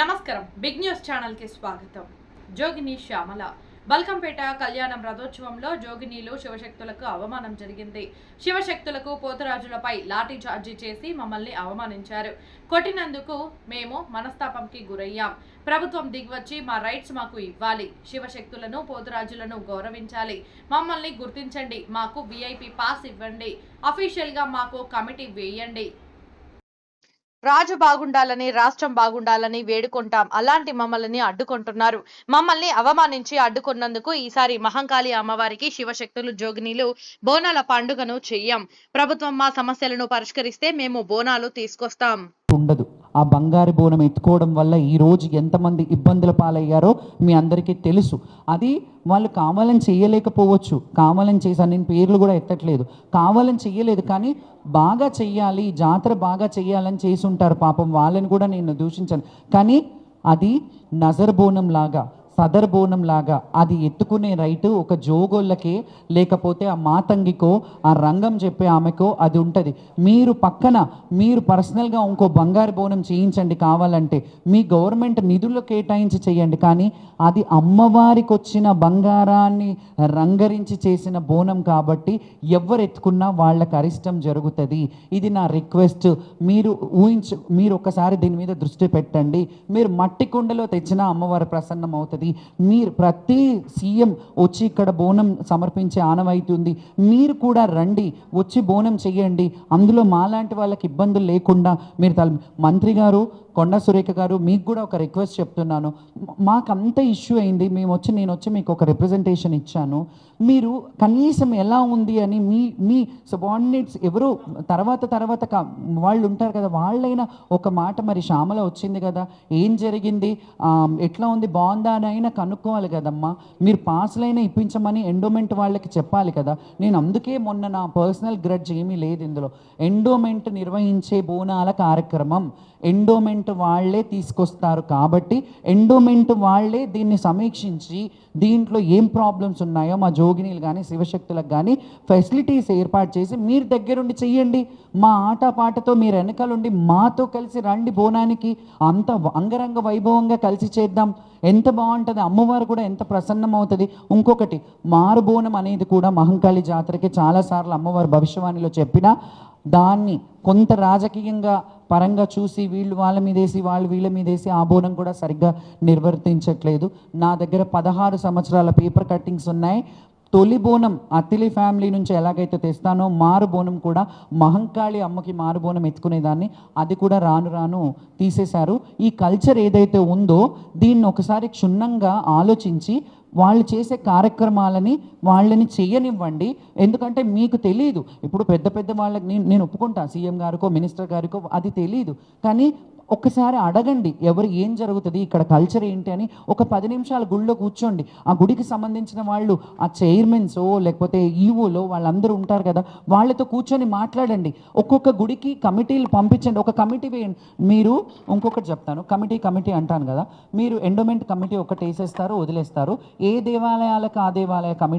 నమస్కారం. Big news ఛానల్కి స్వాగతం. జోగిని శ్యామల. బల్కంపేట కళ్యాణం రథోత్సవంలో జోగినీలు శివశక్తులకు అవమానం జరిగింది. శివశక్తులకు పోతురాజులపై లాఠీ చార్జీ చేసి మమ్మల్ని అవమానించారు. కొట్టినందుకు మేము మనస్తాపంకి గురయ్యాం. ప్రభుత్వం దిగివచ్చి మా రైట్స్ మాకు ఇవ్వాలి. శివశక్తులను పోతురాజులను గౌరవించాలి. మమ్మల్ని గుర్తించండి. మాకు విఐపి పాస్ ఇవ్వండి. అఫీషియల్గా మాకు కమిటీ వేయండి. రాజు బాగుండాలని రాష్ట్రం బాగుండాలని వేడుకుంటాం. అలాంటి మమ్మల్ని అడ్డుకుంటున్నారు. మమ్మల్ని అవమానించి అడ్డుకున్నందుకు ఈసారి మహంకాళి అమ్మవారికి శివశక్తులు జోగినీలు బోనాల పండుగను చెయ్యం ప్రభుత్వం మా సమస్యలను పరిష్కరిస్తే మేము బోనాలు తీసుకొస్తాం. ఉండదు. ఆ బంగారు బోనం ఎత్తుకోవడం వల్ల ఈరోజు ఎంతమంది ఇబ్బందుల పాలయ్యారో మీ అందరికీ తెలుసు. అది వాళ్ళు కావాలని చేయలేకపోవచ్చు. కావాలని చేశాను నేను పేర్లు కూడా ఎత్తట్లేదు. కావాలని చెయ్యలేదు కానీ బాగా చెయ్యాలి జాతర బాగా చెయ్యాలని చేసి ఉంటారు. పాపం వాళ్ళని కూడా నేను దూషించాను. కానీ అది నజర్ బోనం లాగా సదర్ బోనం లాగా. అది ఎత్తుకునే రైటు ఒక జోగోళ్ళకే లేకపోతే ఆ మాతంగికో ఆ రంగం చెప్పే ఆమెకో అది ఉంటుంది. మీరు పక్కన మీరు పర్సనల్గా ఇంకో బంగారు బోనం చేయించండి కావాలంటే మీ గవర్నమెంట్ నిధులు కేటాయించి చేయండి. కానీ అది అమ్మవారికి వచ్చిన బంగారాన్ని రంగరించి చేసిన బోనం కాబట్టి ఎవరు ఎత్తుకున్నా వాళ్ళకి అరిష్టం జరుగుతుంది. ఇది నా రిక్వెస్ట్. మీరు ఊహించు మీరు ఒకసారి దీని మీద దృష్టి పెట్టండి. మీరు మట్టి కుండలో తెచ్చినా అమ్మవారు ప్రసన్నం అవుతుంది మీరు ప్రతి సీఎం వచ్చి ఇక్కడ బోనం సమర్పించే ఆనవాయితీ ఉంది. మీరు కూడా రండి వచ్చి బోనం చేయండి అందులో మాలాంటి వాళ్ళకి ఇబ్బందులు లేకుండా మీరు తల మంత్రి గారు కొండ సురేఖ గారు మీకు కూడా ఒక రిక్వెస్ట్ చెప్తున్నాను. మాకు అంత ఇష్యూ అయింది. మేము వచ్చి నేను వచ్చి మీకు ఒక రిప్రజెంటేషన్ ఇచ్చాను. మీరు కనీసం ఎలా ఉంది అని మీ మీ సబార్డినేట్స్ ఎవరు తర్వాత తర్వాత వాళ్ళు ఉంటారు కదా వాళ్ళైనా ఒక మాట మరి శ్యామల వచ్చింది కదా ఏం జరిగింది? ఎట్లా ఉంది? బాగుందా అని అయినా కనుక్కోవాలి కదమ్మా. మీరు పాసులైనా ఇప్పించమని ఎండోమెంట్ వాళ్ళకి చెప్పాలి కదా. నేను అందుకే మొన్న నా పర్సనల్ గ్రడ్జ్ ఏమీ లేదు ఇందులో. ఎండోమెంట్ నిర్వహించే బోనాల కార్యక్రమం. ఎండోమెంట్ వాళ్ళే తీసుకొస్తారు కాబట్టి ఎండోమెంట్ వాళ్ళే దీన్ని సమీక్షించి దీంట్లో ఏం ప్రాబ్లమ్స్ ఉన్నాయో మా జోగినీలు కానీ శివశక్తులకు కానీ ఫెసిలిటీస్ ఏర్పాటు చేసి మీరు దగ్గరుండి చెయ్యండి. మా ఆటపాటతో మీరు వెనకాలండి మాతో కలిసి రండి బోనానికి. అంత అంగరంగ వైభవంగా కలిసి చేద్దాం. ఎంత బాగుంటుంది? అమ్మవారు కూడా ఎంత ప్రసన్నం అవుతుంది ఇంకొకటి మారు బోనం అనేది కూడా మహంకాళి జాతరకి చాలాసార్లు అమ్మవారు భవిష్యవాణిలో చెప్పినా దాన్ని కొంత రాజకీయంగా పరంగా చూసి వీళ్ళు వాళ్ళ మీదేసి వాళ్ళు వీళ్ళ మీదేసి ఆ బోనం కూడా సరిగ్గా నిర్వర్తించట్లేదు. నా దగ్గర పదహారు సంవత్సరాల పేపర్ కట్టింగ్స్ ఉన్నాయి. తొలి బోనం అతిలి ఫ్యామిలీ నుంచి ఎలాగైతే తెస్తానో మారు బోనం కూడా మహంకాళి అమ్మకి మారు బోనం ఎత్తుకునేదాన్ని. అది కూడా రాను రాను తీసేశారు. ఈ కల్చర్ ఏదైతే ఉందో దీన్ని ఒకసారి క్షుణ్ణంగా ఆలోచించి వాళ్ళు చేసే కార్యక్రమాలని వాళ్ళని చేయనివ్వండి. ఎందుకంటే మీకు తెలియదు ఇప్పుడు పెద్ద పెద్ద వాళ్ళకి నేను నేను ఒప్పుకుంటా. సీఎం గారికో మినిస్టర్ గారికో అది తెలియదు కానీ ఒక్కసారి అడగండి ఎవరు ఏం జరుగుతుంది ఇక్కడ కల్చర్ ఏంటి అని ఒక పది నిమిషాలు గుళ్ళో కూర్చోండి. ఆ గుడికి సంబంధించిన వాళ్ళు ఆ చైర్మన్సో లేకపోతే ఈవోలో వాళ్ళందరూ ఉంటారు కదా వాళ్ళతో కూర్చొని మాట్లాడండి. ఒక్కొక్క గుడికి కమిటీలు పంపించండి. ఒక కమిటీ వేయండి. మీరు ఇంకొకటి చెప్తాను కమిటీ కమిటీ అంటాను కదా మీరు ఎండోమెంట్ కమిటీ ఒకటి వేసేస్తారు వదిలేస్తారు. ఏ దేవాలయాలకు ఆ దేవాలయ కమిటీ